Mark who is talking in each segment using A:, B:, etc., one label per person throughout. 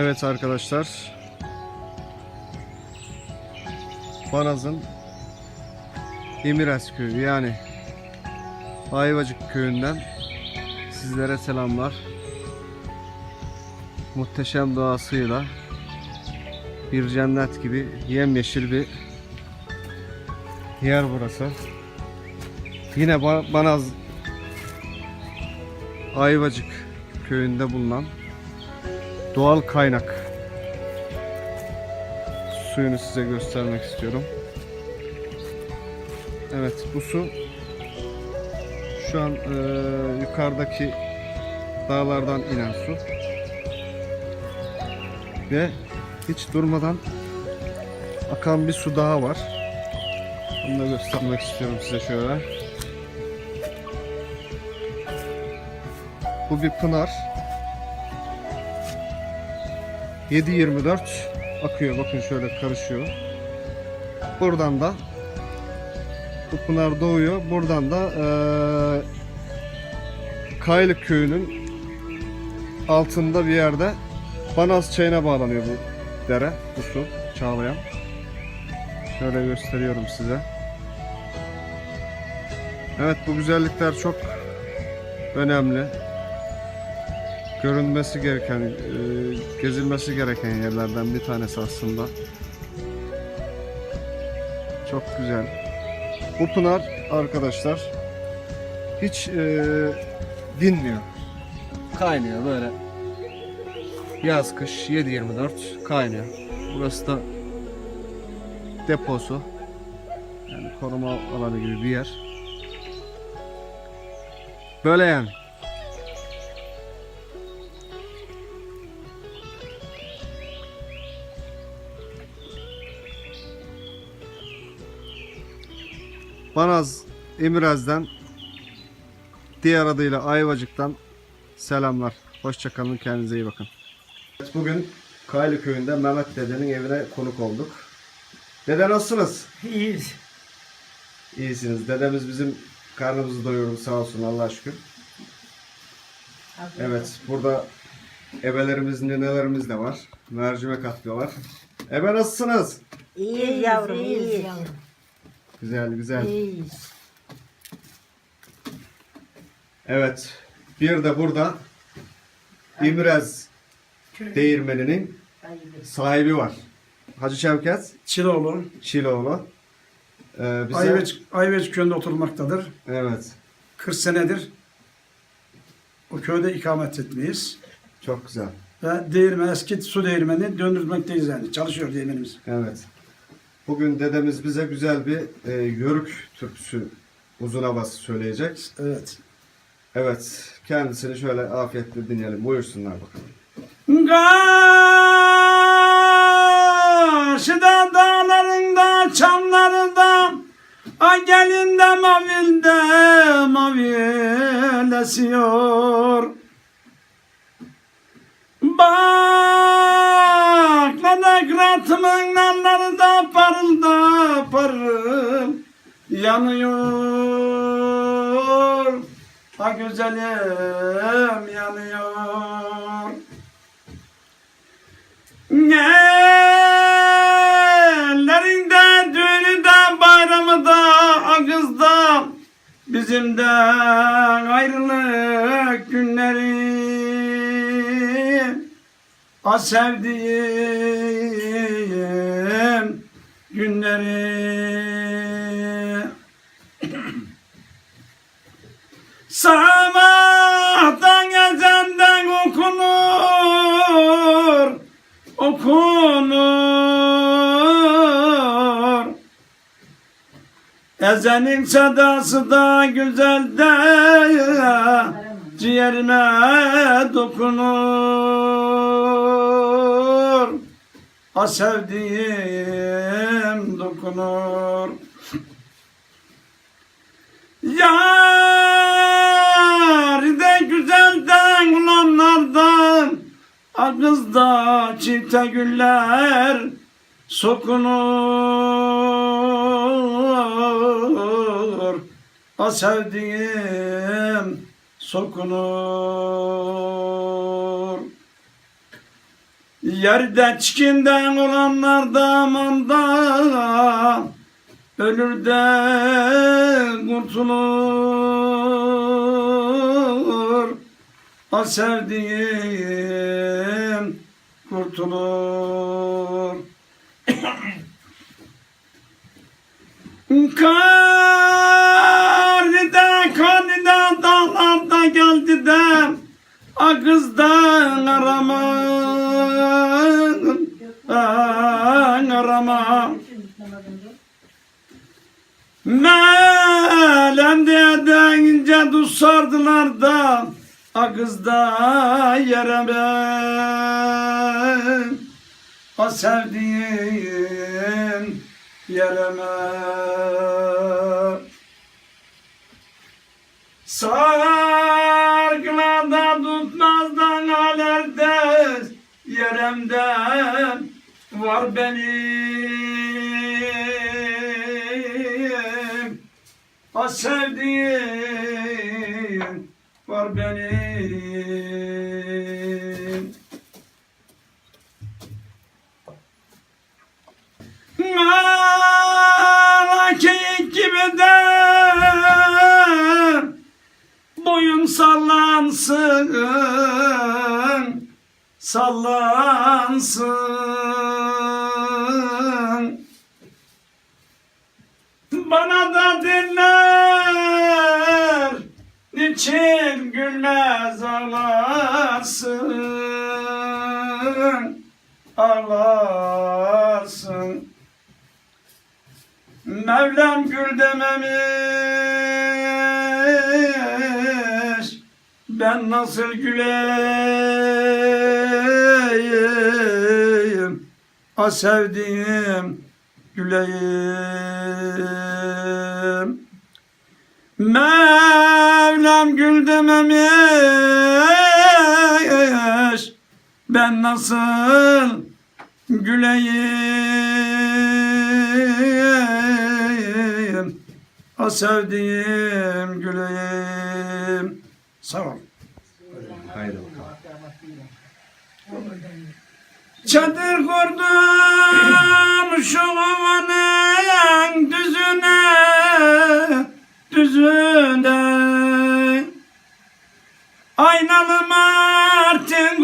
A: Evet arkadaşlar. Banaz'ın İmiraz köyü yani Ayvacık köyünden sizlere selamlar. Muhteşem doğasıyla bir cennet gibi yemyeşil bir yer burası. Yine Ba- Banaz Ayvacık köyünde bulunan doğal kaynak suyunu size göstermek istiyorum. Evet bu su şu an eee, yukarıdaki dağlardan inen su ve hiç durmadan akan bir su daha var. Onu da göstermek istiyorum size şöyle. Bu bir pınar. 7-24 akıyor. Bakın şöyle karışıyor. Buradan da bu pınar doğuyor. Buradan da eee Kaylık köyünün altında bir yerde Banaz çayına bağlanıyor bu dere, bu su, Çağlayan. Şöyle gösteriyorum size. Evet bu güzellikler çok önemli. Görünmesi gereken, e, gezilmesi gereken yerlerden bir tanesi aslında. Çok güzel. Bu pınar arkadaşlar hiç e, dinmiyor. Kaynıyor böyle. Yaz kış 7-24 kaynıyor. Burası da deposu. Yani koruma alanı gibi bir yer. Böyle yani. Banaz İmiraz'dan diğer adıyla Ayvacık'tan selamlar. Hoşçakalın kendinize iyi bakın. Bugün Kaylı köyünde Mehmet dedenin evine konuk olduk. Dede nasılsınız?
B: İyiyiz.
A: İyisiniz. Dedemiz bizim karnımızı doyurdu sağ olsun Allah'a şükür. Evet burada ebelerimiz, nenelerimiz de var. Mercimek atlıyor var. Ebe nasılsınız?
B: İyiyiz yavrum, iyiyiz.
A: Güzel güzel. Evet. Bir de burada İmrez değirmeninin sahibi var. Hacı Şevket
C: Çiloğlu,
A: Çiloğlu. Ee, bize...
C: Ayveç, Ayveç köyünde oturmaktadır.
A: Evet.
C: 40 senedir o köyde ikamet etmeyiz.
A: Çok güzel.
C: Ve değirmen, eski su değirmeni döndürmekteyiz yani. Çalışıyor değirmenimiz.
A: Evet. Bugün dedemiz bize güzel bir e, yörük türküsü uzun havası söyleyecek.
C: Evet.
A: Evet. Kendisini şöyle afiyetle dinleyelim. Buyursunlar bakalım.
C: Karşıda dağlarında, çamlarında, ay gelinde mavilde, mavil esiyor. Bak ladakratımın narları da parıl da parıl yanıyor. Ha güzelim yanıyor. Nellerinde düğünü de bayramı da akızda bizim de ayrılık günleri a sevdiğim günleri. Sabahtan ezenden okunur okunur. Ezenin sedası da güzel de ciğerime dokunur A sevdiğim dokunur. Yar de güzelden olanlardan Ağızda çifte güller sokunur. A sevdiğim sokunur Yerde çikinden olanlar da aman da Ölür de kurtulur. O sevdiğim kurtulur. Karnida karnida dağlarda geldi de A kızdan araman. Araman Melemde deyince duz sardılar da A kızda yereme O sevdiğim yereme Sargılada Yeremden var benim. O sevdiğim var benim. Malakeyik gibi de boyun sallansın, sallansın. Bana da dinler, niçin gülmez ağlarsın, ağlarsın. Mevlam gül dememiş Ben nasıl güleyim? A sevdiğim güleyim. Mevlam gül dememiş. Ben nasıl güleyim? O sevdiğim güleyim. Sağ ol.
A: Haydi bakalım.
C: Çadır kurdum şu havanın düzüne Düzüne. Aynalı martin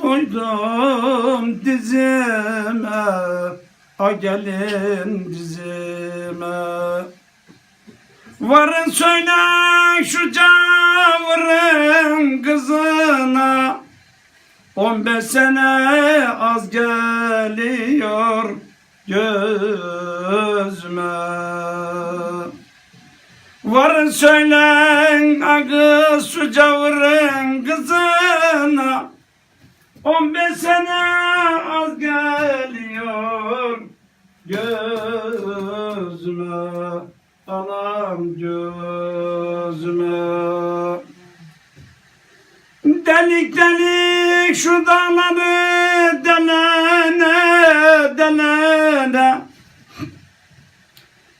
C: koydum dizime A gelin dizime. Varın söyle şu cavrın kızına On beş sene az geliyor gözüme. Varın söylen akı su cavırın kızına. On beş sene az geliyor gözüme Anam gözüme Delik delik şu dağları delene delene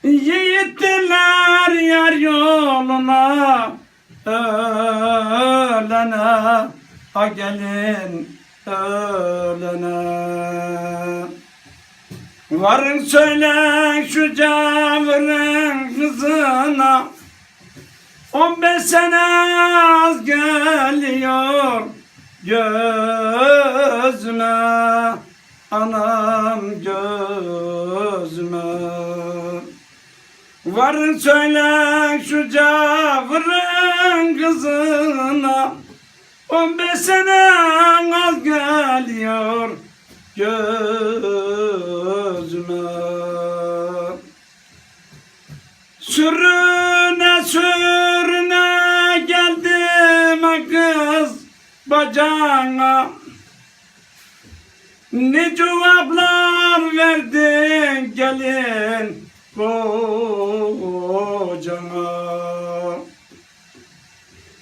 C: Yiğittiler yar yoluna ölene. Ha gelin ölene. Varın söyle şu cavrın kızına On beş sene az geliyor gözüme Anam gözüme. Varın söyle şu cavrın kızına On beş sene az geliyor gözüme bacağına Ne cevaplar verdin gelin kocana?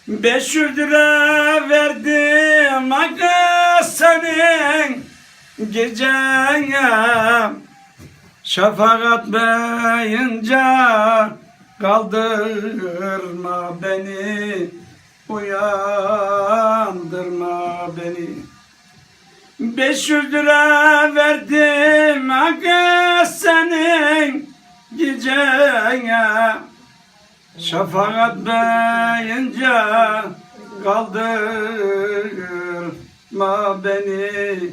C: Beş yüz lira verdim kız senin gecene. Şafak atmayınca kaldırma beni Uyandırma beni. 500 lira verdim aga senin geceye Şafak beyince kaldırma beni.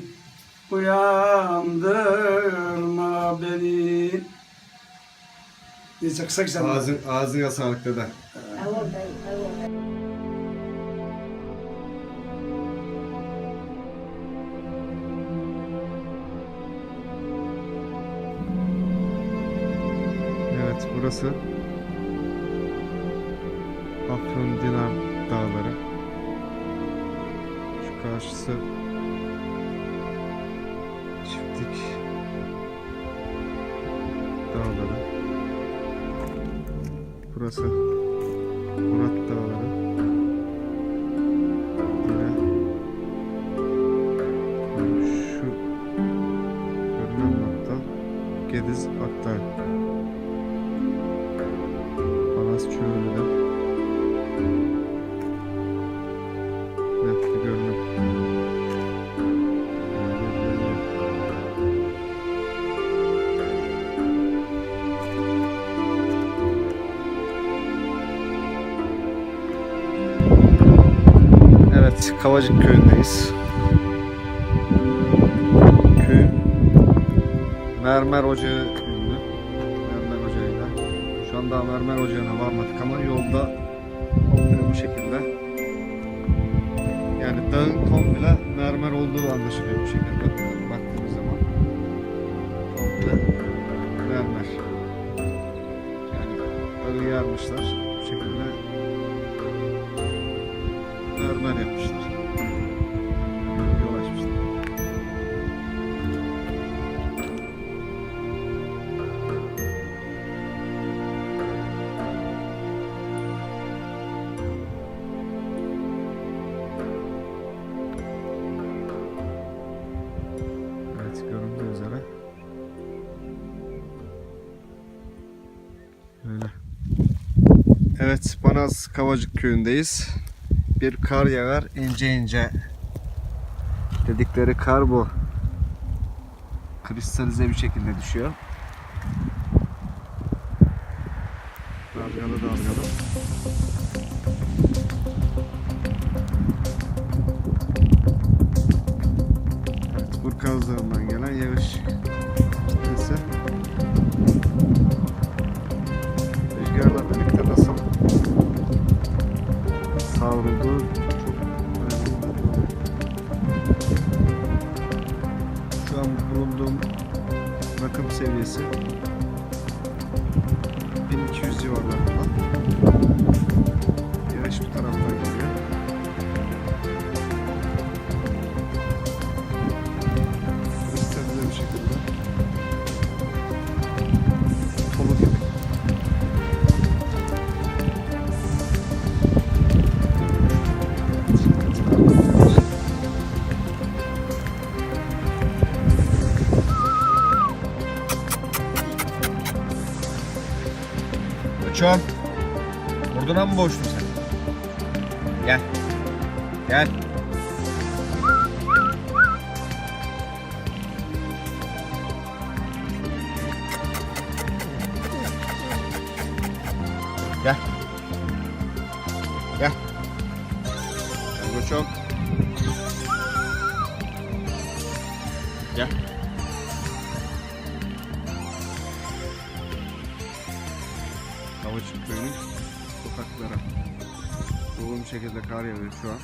C: Uyandırma beni. Neyse kısa kısa
A: Ağzın, ağzına sağlık dede. Evet burası Afyon Dinar Dağları. Şu karşısı Kavacık köyündeyiz. Köyün mermer ocağı ünlü. Mermer ocağıyla. Şu anda mermer ocağına varmadık ama yolda komple bu şekilde. Yani dağın komple mermer olduğu anlaşılıyor bu şekilde. Baktığımız zaman. Komple mermer. Yani dağı yarmışlar. Bu şekilde mermer yapmışlar. Evet Banaz Kavacık köyündeyiz. Bir kar yağar ince ince. Dedikleri kar bu. Kristalize bir şekilde düşüyor.
D: Uçan. Vurduna mı boştun sen? Gel. Gel.
A: Kavacık köyünün sokakları. Yoğun bir şekilde kar yağıyor şu an.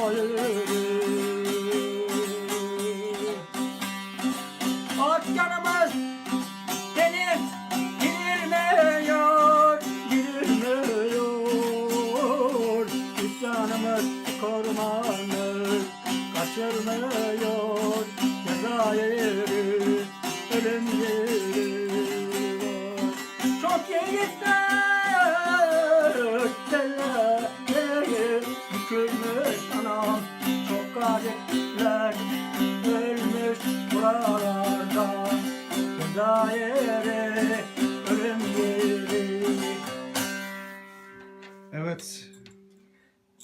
A: oldum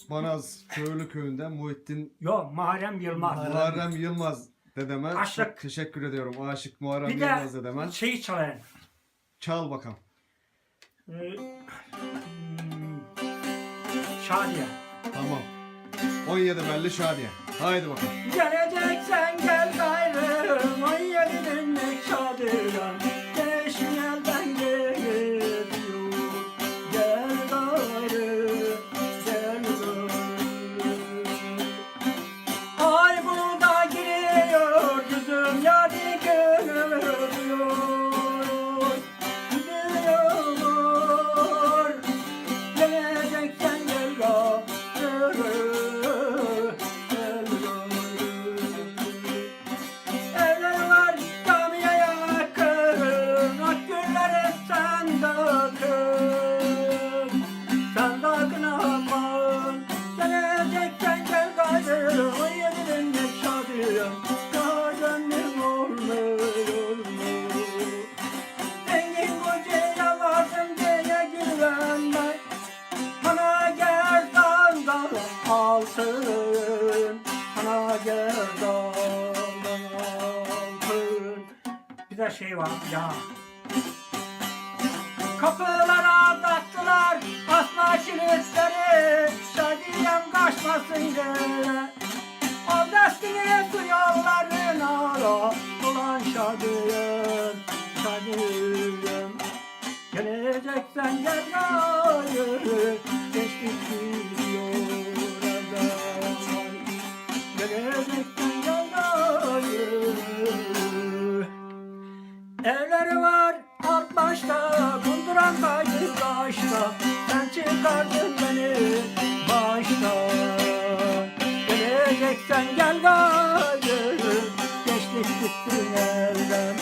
A: Manaz Köylü Köyü'nden Muhittin
B: Yok Muharrem Yılmaz.
A: Muharrem Yılmaz dedeme
B: Aşık.
A: çok teşekkür ediyorum. Aşık Muharrem
B: Bir
A: Yılmaz
B: de
A: dedeme.
B: şeyi çalayım.
A: Çal bakalım.
B: Ee, hmm, Şadiye.
A: Tamam. 17 belli Şadiye. Haydi bakalım.
B: Geleceksen gel gayrı asma kilitleri Şadiyem kaçmasın diye. O destini su yollarına Ulan şadiyem Şadiyem Geleceksen gel gayrı Geçtik gidiyor evden Geleceksen gel gayrı Evleri var alt başta Kunduran kaydı taşta çıkardın beni başta Geleceksen gel gayrı Geçtik gittin evden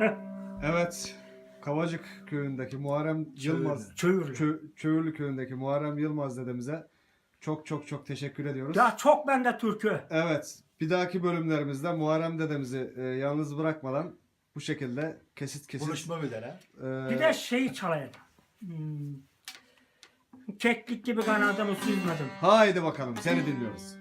A: Evet. Kavacık Köyü'ndeki Muharrem Yılmaz
B: Çığır.
A: Kö, Köylü Köyü'ndeki Muharrem Yılmaz dedemize çok çok çok teşekkür ediyoruz.
B: Ya çok bende türkü.
A: Evet. Bir dahaki bölümlerimizde Muharrem dedemizi e, yalnız bırakmadan bu şekilde kesit kesit
C: Buluşma bir de
A: e,
B: Bir de şeyi çalayım. Hmm. Keklik gibi kanadımı süzmedim.
A: Haydi bakalım seni dinliyoruz.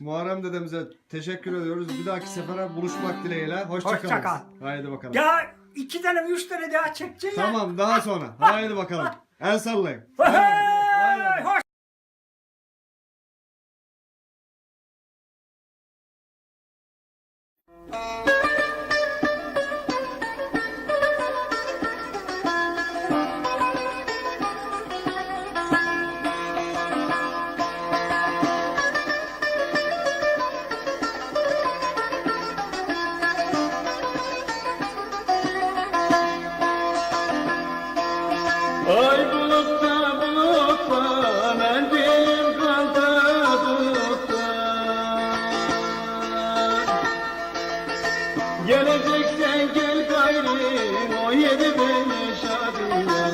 A: Muharrem dedemize teşekkür ediyoruz. Bir dahaki sefere buluşmak dileğiyle. Hoşçakalın.
B: Hoşça kal.
A: Haydi bakalım.
B: Ya iki tane üç tane daha çekeceksin ya.
A: Tamam daha sonra. Haydi bakalım. El sallayın.
E: Beni şadiyen